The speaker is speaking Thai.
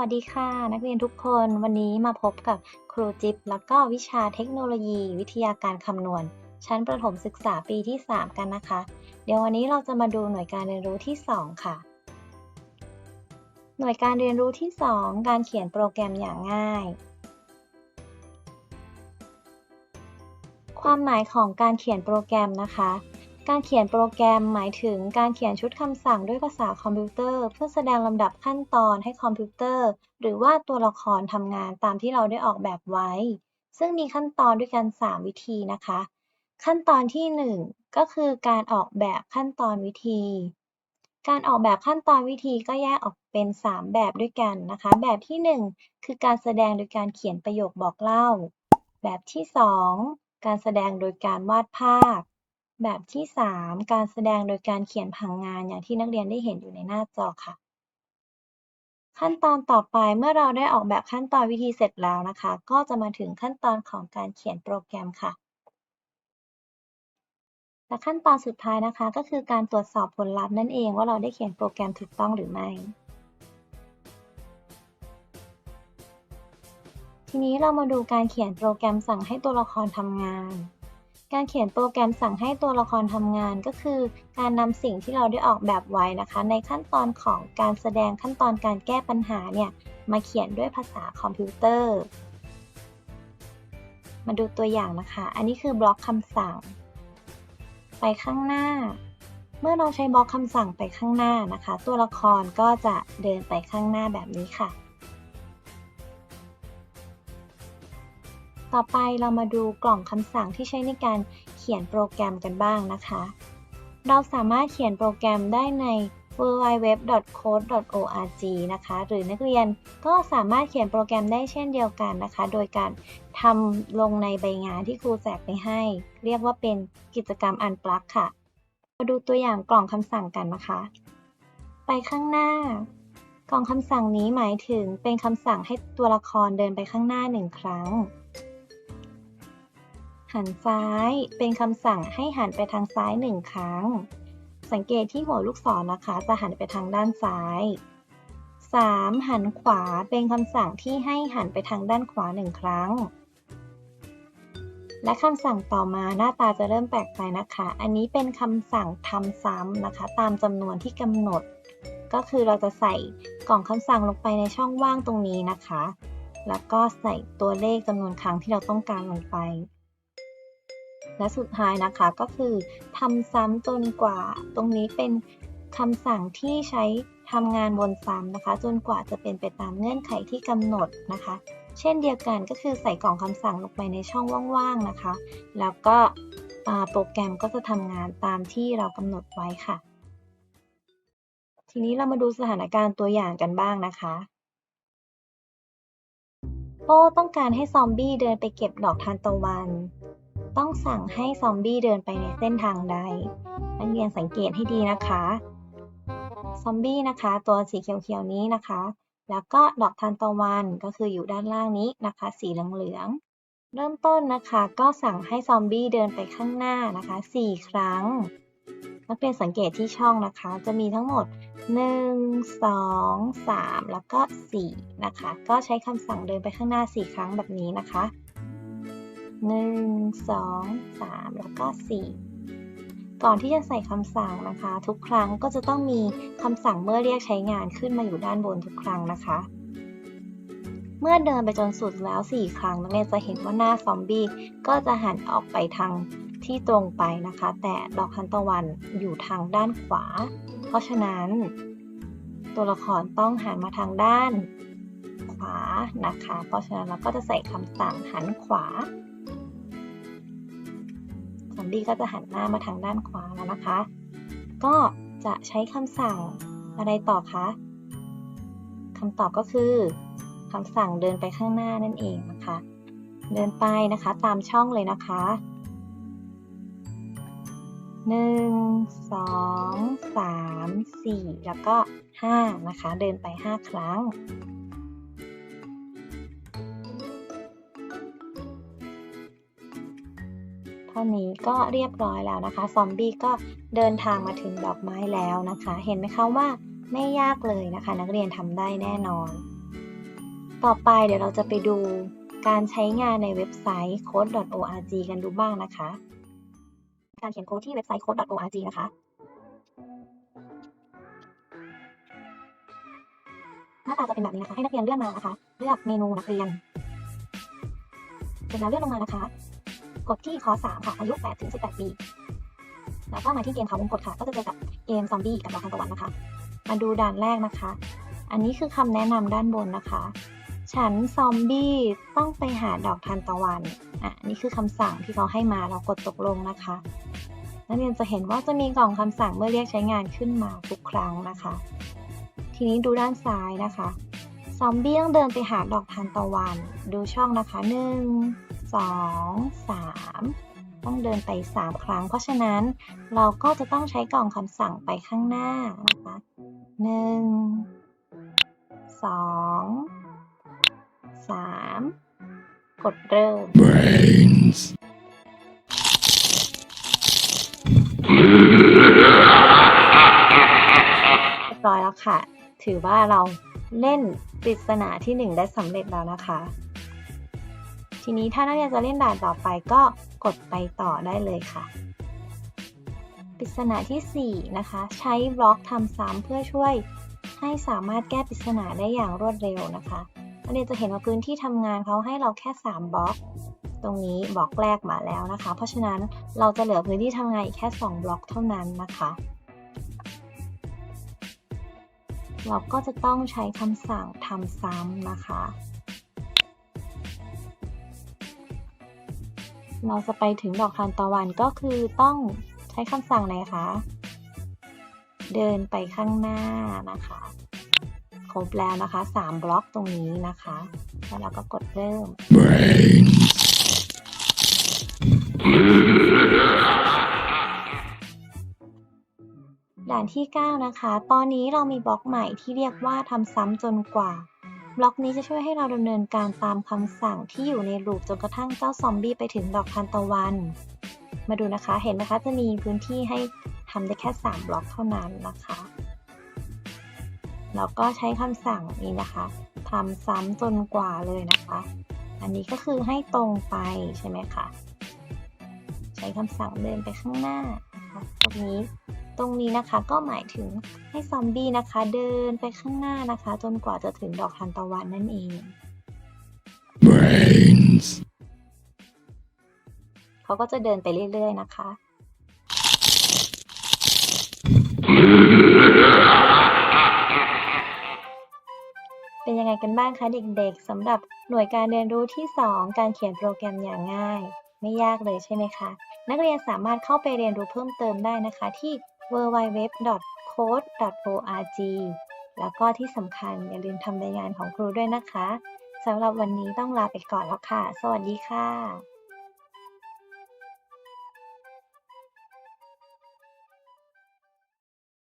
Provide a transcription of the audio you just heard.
วัสดีค่ะ นักเรียนทุกคนวันนี้มาพบกับครูจิ๊บแล้วก็วิชาเทคโนโลยี วิทยาการคำนวณ ชั้นประถมศึกษาปีที่ 3 กันนะคะ เดี๋ยววันนี้เราจะมาดูหน่วยการเรียนรู้ที่ 2 ค่ะ หน่วยการเรียนรู้ที่ 2 การเขียนโปรแกรมอย่างง่าย ความหมายของการเขียนโปรแกรมนะคะ การเขียนโปรแกรมหมายถึงการเขียนชุดคำสั่งด้วยภาษาคอมพิวเตอร์ เพื่อแสดงลำดับขั้นตอนให้คอมพิวเตอร์ หรือว่าตัวละครทำงานตามที่เราได้ออกแบบไว้ ซึ่งมีขั้นตอนด้วยกัน 3 วิธีนะคะ ขั้นตอนที่ 1 ก็คือการออกแบบขั้นตอนวิธี การออกแบบขั้นตอนวิธีก็แยกออกเป็น 3 แบบด้วยกันนะคะ แบบที่ 1 คือการแสดงโดยการเขียนประโยคบอกเล่า แบบที่ 2 การแสดงโดยการวาดภาพ แบบที่ 3 การแสดงโดยการเขียนผังงานอย่างที่นักเรียนได้เห็นอยู่ในหน้าจอค่ะ ขั้นตอนต่อไปเมื่อเราได้ออกแบบขั้นตอนวิธีเสร็จแล้วนะคะ ก็จะมาถึงขั้นตอนของการเขียนโปรแกรมค่ะ และขั้นตอนสุดท้ายนะคะ ก็คือการตรวจสอบผลลัพธ์นั่นเองว่าเราได้เขียนโปรแกรมถูกต้องหรือไม่ทีนี้เรามาดูการเขียนโปรแกรมสั่งให้ตัวละครทำงาน การเขียนโปรแกรมสั่งให้ตัวละครทำงานก็คือ การนำสิ่งที่เราได้ออกแบบไว้นะคะ ในขั้นตอนของการแสดงขั้นตอนการแก้ปัญหาเนี่ยมาเขียนด้วยภาษาคอมพิวเตอร์ มาดูตัวอย่างนะคะ อันนี้คือบล็อกคำสั่ง ไปข้างหน้า เมื่อเราใช้บล็อกคำสั่งไปข้างหน้านะคะ ตัวละครก็จะเดินไปข้างหน้าแบบนี้ค่ะ ต่อไปเรามาดูกล่องคำสั่งที่ใช้ในการเขียนโปรแกรมกันบ้างนะคะ เราสามารถเขียนโปรแกรมได้ใน www.code.org นะคะ หรือนักเรียนก็สามารถเขียนโปรแกรมได้เช่นเดียวกันนะคะ โดยการทำลงในใบงานที่ครูแจกไปให้ เรียกว่าเป็นกิจกรรมอันปลักค่ะ มาดูตัวอย่างกล่องคำสั่งกันนะคะ ไปข้างหน้ากล่องคำสั่งนี้หมายถึงเป็นคำสั่งให้ตัวละครเดินไปข้างหน้าหนึ่งครั้ง หันซ้ายเป็นคำสั่งให้หันไปทางซ้ายหนึ่งครั้ง สังเกตที่หัวลูกศรนะคะ จะหันไปทางด้านซ้าย 3. หันขวาเป็นคำสั่งที่ให้หันไปทางด้านขวาหนึ่งครั้ง และคำสั่งต่อมาหน้าตาจะเริ่มแปลกไปนะคะ อันนี้เป็นคำสั่งทำซ้ำนะคะ ตามจำนวนที่กำหนด ก็คือเราจะใส่กล่องคำสั่งลงไปในช่องว่างตรงนี้นะคะ แล้วก็ใส่ตัวเลขจำนวนครั้งที่เราต้องการลงไป และสุดท้ายนะคะก็คือทำซ้ำจนกว่า ตรงนี้เป็นคำสั่งที่ใช้ทำงานวนซ้ำนะคะ จนกว่าจะเป็นไปตามเงื่อนไขที่กำหนดนะคะ เช่นเดียวกันก็คือใส่กล่องคำสั่งลงไปในช่องว่างๆนะคะ แล้วก็โปรแกรมก็จะทำงานตามที่เรากำหนดไว้ค่ะ ทีนี้เรามาดูสถานการณ์ตัวอย่างกันบ้างนะคะโป้ต้องการให้ซอมบี้เดินไปเก็บดอกทานตะวัน ต้องสั่งให้ซอมบี้เดินไปในเส้นทางใด นักเรียนสังเกตให้ดีนะคะ ซอมบี้นะคะ ตัวสีเขียวๆนี้นะคะ แล้วก็ดอกทานตะวันก็คืออยู่ด้านล่างนี้นะคะ สีเหลืองๆ เริ่มต้นนะคะก็สั่งให้ซอมบี้เดินไปข้างหน้านะคะ 4 ครั้ง นักเรียนสังเกตที่ช่องนะคะ จะมีทั้งหมด 1 2 3 แล้วก็ 4 นะคะ ก็ใช้คำสั่งเดินไปข้างหน้า 4 ครั้งแบบนี้นะคะ 1 2 3 แล้วก็ 4 ก่อนที่จะใส่คำสั่งนะคะ ทุกครั้งก็จะต้องมีคำสั่งเมื่อเรียกใช้งานขึ้นมาอยู่ด้านบนทุกครั้งนะคะ เมื่อเดินไปจนสุดแล้ว 4 ครั้งนักเรียนจะเห็นว่าหน้าซอมบี้ก็จะหันออกไปทางที่ตรงไปนะคะ แต่ดอกทานตะวันอยู่ทางด้านขวา เพราะฉะนั้น ตัวละครต้องหันมาทางด้านขวานะคะ เพราะฉะนั้นเราก็จะใส่คำสั่งหันขวา ซอมบี้ก็จะหันหน้ามาทางด้านขวาแล้วนะคะ ก็จะใช้คำสั่งอะไรต่อคะคำตอบก็คือคำสั่งเดินไปข้างหน้านั่นเองนะคะ เดินไปนะคะตามช่องเลยนะคะหนึ่งสองสามสี่แล้วก็ห้านะคะ เดินไปห้าครั้งานี้ก็เรียบร้อยแล้วนะคะซอมบี้ก็เดินทางมาถึงดอกไม้แล้วนะคะ เห็นไหมคะว่าไม่ยากเลยนะคะ นักเรียนทำได้แน่นอน ต่อไปเดี๋ยวเราจะไปดูการใช้งานในเว็บไซต์ code.org กันดูบ้างนะคะ การเขียนโค้ดที่เว็บไซต์ code.org นะคะหน้าตาจะเป็นแบบนี้นะคะ ให้นักเรียนเลื่อนมานะคะ เลือกเมนูนักเรียน เสร็จแล้วเลื่อนลงมานะคะ กดที่คอ3ค่ะอายุ8ถึง18 ปี แล้วก็มาที่เกมเขาวงกดค่ะ ก็จะเจอกับเกมซอมบี้กับดอกทานตะวันนะคะ มาดูด่านแรกนะคะ อันนี้คือคำแนะนำด้านบนนะคะ ฉันซอมบี้ต้องไปหาดอกทานตะวัน อะนี่คือคำสั่งที่เขาให้มาเรากดตกลงนะคะนักเรียนจะเห็นว่าจะมีกล่องคำสั่งเมื่อเรียกใช้งานขึ้นมาทุกครั้งนะคะ ทีนี้ดูด้านซ้ายนะคะ อมบี้ต้องเดินไปหาดอกทานตะวัน ดูช่องนะคะ 1 2 3 ต้องเดินไป 3 ครั้ง เพราะฉะนั้นเราก็จะต้องใช้กล่องคำสั่งไปข้างหน้านะคะ 1 2 3 กดเริ่ม brains. เรียบร้อยแล้วค่ะ ถือว่าเรา เล่นปริศนาที่ 1 ได้สำเร็จแล้วนะคะ ทีนี้ถ้านักเรียนจะเล่นด่านต่อไปก็กดไปต่อได้เลยค่ะ ปริศนาที่ 4 นะคะ ใช้บล็อกทำซ้ำเพื่อช่วยให้สามารถแก้ปริศนาได้อย่างรวดเร็วนะคะนักเรียนจะเห็นว่าพื้นที่ทำงานเขาให้เราแค่ 3 บล็อก ตรงนี้บล็อกแรกมาแล้วนะคะ เพราะฉะนั้นเราจะเหลือพื้นที่ทำงานอีกแค่ 2 บล็อกเท่านั้นนะคะ เราก็จะต้องใช้คำสั่งทำซ้ำนะคะ เราจะไปถึงดอกทานตะวันก็คือต้องใช้คำสั่งไหนคะ เดินไปข้างหน้านะคะ ครบแล้วนะคะ 3 บล็อกตรงนี้นะคะ แล้วเราก็กดเริ่ม Brain. ด่านที่ 9 นะคะ ตอนนี้เรามีบล็อกใหม่ที่เรียกว่าทำซ้ำจนกว่า บล็อกนี้จะช่วยให้เราดำเนินการตามคำสั่งที่อยู่ในลูปจนกระทั่งเจ้าซอมบี้ไปถึงดอกทานตะวัน มาดูนะคะ เห็นนะคะ จะมีพื้นที่ให้ทำได้แค่ 3 บล็อกเท่านั้นนะคะ แล้วก็ใช้คำสั่งนี้นะคะทำซ้ำจนกว่าเลยนะคะ อันนี้ก็คือให้ตรงไปใช่ไหมคะ ใช้คำสั่งเดินไปข้างหน้านะคะตรงนี้ รงนี้นะคะก็หมายถึงให้ซอมบี้นะคะ เดินไปข้างหน้านะคะ จนกว่าจะถึงดอกทานตะวันนั่นเอง brains. เขาก็จะเดินไปเรื่อย ๆ นะคะ เป็นยังไงกันบ้างคะเด็กๆสำหรับหน่วยการเรียนรู้ที่ 2 การเขียนโปรแกรมอย่างง่าย ไม่ยากเลยใช่ไหมคะ นักเรียนสามารถเข้าไปเรียนรู้เพิ่มเติมได้นะคะที่ www.code.org แล้วก็ที่สำคัญอย่าลืมทำรายงานของครูด้วยนะคะสำหรับวันนี้ต้องลาไปก่อนแล้วค่ะ สวัสดีค่ะ